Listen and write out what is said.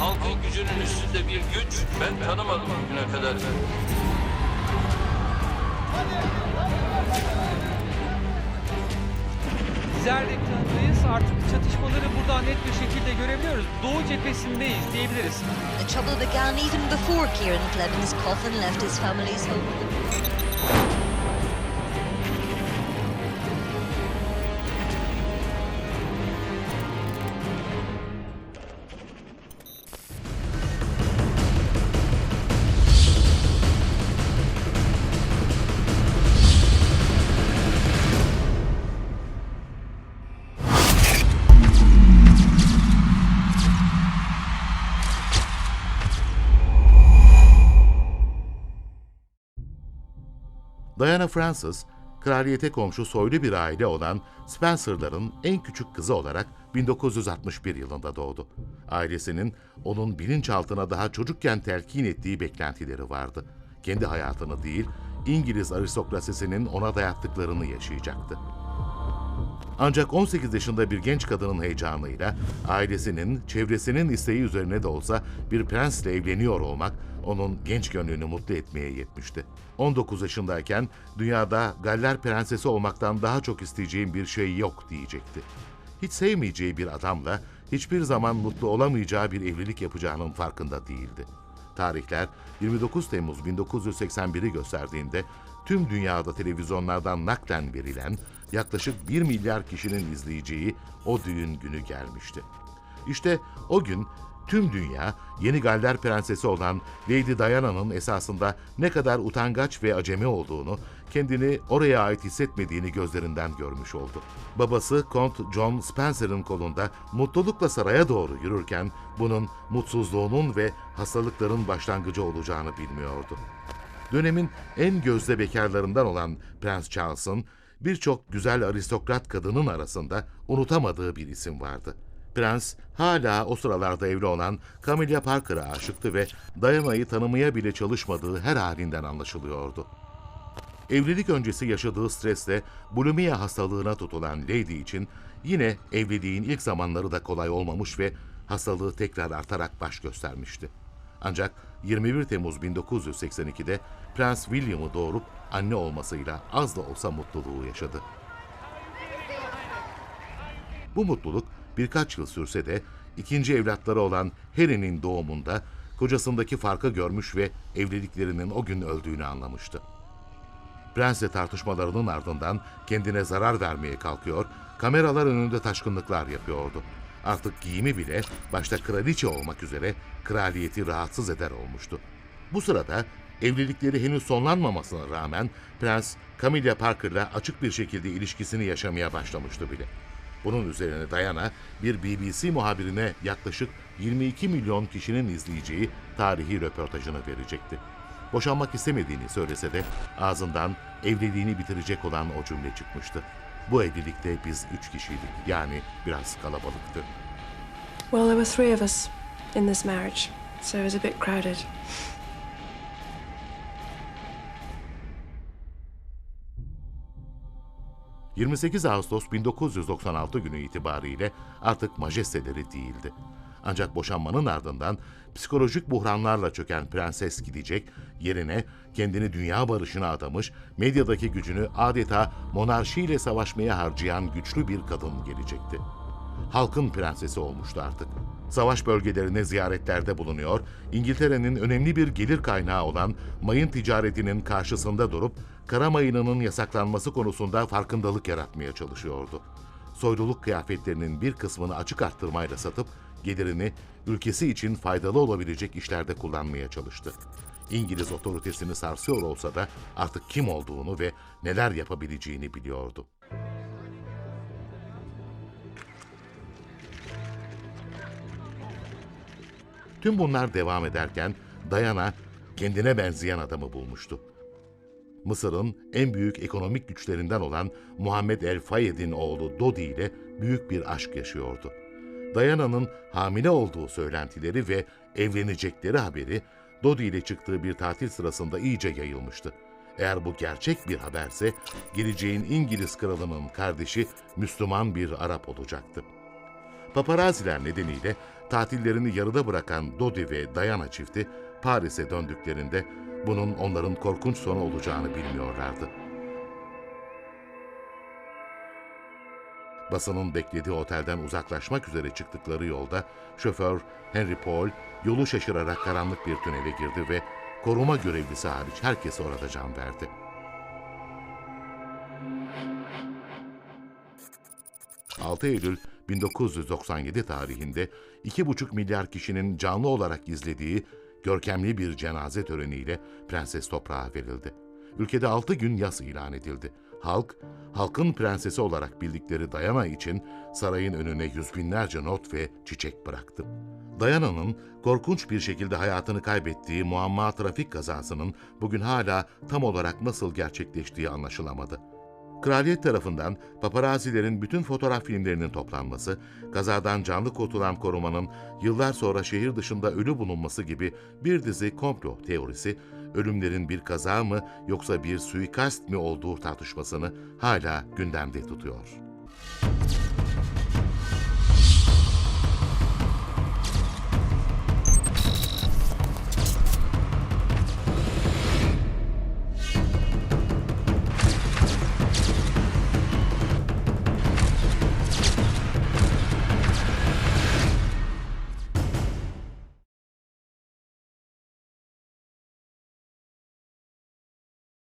Halkın gücünün üstünde bir güç ben tanımadım bugüne kadar. Bizler de ekranındayız. Artık çatışmaları buradan net bir şekilde görebiliyoruz. Doğu cephesindeyiz diyebiliriz. The trouble began even before Kieran Cleven's coffin left his family's home. Diana Frances, kraliyete komşu soylu bir aile olan Spencer'ların en küçük kızı olarak 1961 yılında doğdu. Ailesinin onun bilinçaltına daha çocukken telkin ettiği beklentileri vardı. Kendi hayatını değil, İngiliz aristokrasisinin ona dayattıklarını yaşayacaktı. Ancak 18 yaşında bir genç kadının heyecanıyla ailesinin, çevresinin isteği üzerine de olsa bir prensle evleniyor olmak onun genç gönlünü mutlu etmeye yetmişti. 19 yaşındayken dünyada Galler prensesi olmaktan daha çok isteyeceğim bir şey yok diyecekti. Hiç sevmeyeceği bir adamla hiçbir zaman mutlu olamayacağı bir evlilik yapacağının farkında değildi. Tarihler 29 Temmuz 1981'i gösterdiğinde tüm dünyada televizyonlardan naklen verilen yaklaşık 1 milyar kişinin izleyeceği o düğün günü gelmişti. İşte o gün tüm dünya yeni Galler prensesi olan Lady Diana'nın esasında ne kadar utangaç ve acemi olduğunu, kendini oraya ait hissetmediğini gözlerinden görmüş oldu. Babası Kont John Spencer'ın kolunda mutlulukla saraya doğru yürürken bunun mutsuzluğunun ve hastalıkların başlangıcı olacağını bilmiyordu. Dönemin en gözde bekarlarından olan Prens Charles'ın birçok güzel aristokrat kadının arasında unutamadığı bir isim vardı. Prens hala o sıralarda evli olan Camilla Parker'a aşıktı ve Diana'yı tanımaya bile çalışmadığı her halinden anlaşılıyordu. Evlilik öncesi yaşadığı stresle bulimia hastalığına tutulan Lady için yine evliliğin ilk zamanları da kolay olmamış ve hastalığı tekrar artarak baş göstermişti. Ancak 21 Temmuz 1982'de Prens William'ı doğurup anne olmasıyla az da olsa mutluluğu yaşadı. Bu mutluluk birkaç yıl sürse de ikinci evlatları olan Harry'nin doğumunda kocasındaki farkı görmüş ve evliliklerinin o gün öldüğünü anlamıştı. Prensle tartışmalarının ardından kendine zarar vermeye kalkıyor, kameralar önünde taşkınlıklar yapıyordu. Artık giyimi bile başta kraliçe olmak üzere kraliyeti rahatsız eder olmuştu. Bu sırada evlilikleri henüz sonlanmamasına rağmen Prens Camilla Parker'la açık bir şekilde ilişkisini yaşamaya başlamıştı bile. Bunun üzerine Diana bir BBC muhabirine yaklaşık 22 milyon kişinin izleyeceği tarihi röportajını verecekti. Boşanmak istemediğini söylese de ağzından evliliğini bitirecek olan o cümle çıkmıştı. Bu evlilikte biz üç kişiydik yani biraz kalabalıktı. Well, there were three of us in this marriage, so it was a bit crowded. ...28 Ağustos 1996 günü itibariyle artık majesteleri değildi. Ancak boşanmanın ardından psikolojik buhranlarla çöken prenses gidecek, yerine kendini dünya barışına adamış, medyadaki gücünü adeta monarşiyle savaşmaya harcayan güçlü bir kadın gelecekti. Halkın prensesi olmuştu artık. Savaş bölgelerine ziyaretlerde bulunuyor, İngiltere'nin önemli bir gelir kaynağı olan mayın ticaretinin karşısında durup kara mayınının yasaklanması konusunda farkındalık yaratmaya çalışıyordu. Soyluluk kıyafetlerinin bir kısmını açık arttırmayla satıp gelirini ülkesi için faydalı olabilecek işlerde kullanmaya çalıştı. İngiliz otoritesini sarsıyor olsa da artık kim olduğunu ve neler yapabileceğini biliyordu. Tüm bunlar devam ederken Diana kendine benzeyen adamı bulmuştu. Mısır'ın en büyük ekonomik güçlerinden olan Muhammed El Fayed'in oğlu Dodi ile büyük bir aşk yaşıyordu. Diana'nın hamile olduğu söylentileri ve evlenecekleri haberi Dodi ile çıktığı bir tatil sırasında iyice yayılmıştı. Eğer bu gerçek bir haberse geleceğin İngiliz kralının kardeşi Müslüman bir Arap olacaktı. Paparaziler nedeniyle tatillerini yarıda bırakan Dodi ve Diana çifti Paris'e döndüklerinde bunun onların korkunç sonu olacağını bilmiyorlardı. Basının beklediği otelden uzaklaşmak üzere çıktıkları yolda şoför Henry Paul yolu şaşırarak karanlık bir tünele girdi ve koruma görevlisi hariç herkes orada can verdi. ...6 Eylül 1997 tarihinde 2,5 milyar kişinin canlı olarak izlediği görkemli bir cenaze töreniyle Prenses toprağa verildi. Ülkede 6 gün yas ilan edildi. Halk, halkın prensesi olarak bildikleri Diana için sarayın önüne yüz binlerce not ve çiçek bıraktı. Diana'nın korkunç bir şekilde hayatını kaybettiği muamma trafik kazasının bugün hala tam olarak nasıl gerçekleştiği anlaşılamadı. Kraliyet tarafından paparazilerin bütün fotoğraf filmlerinin toplanması, kazadan canlı kurtulan korumanın yıllar sonra şehir dışında ölü bulunması gibi bir dizi komplo teorisi, ölümlerin bir kaza mı yoksa bir suikast mi olduğu tartışmasını hala gündemde tutuyor.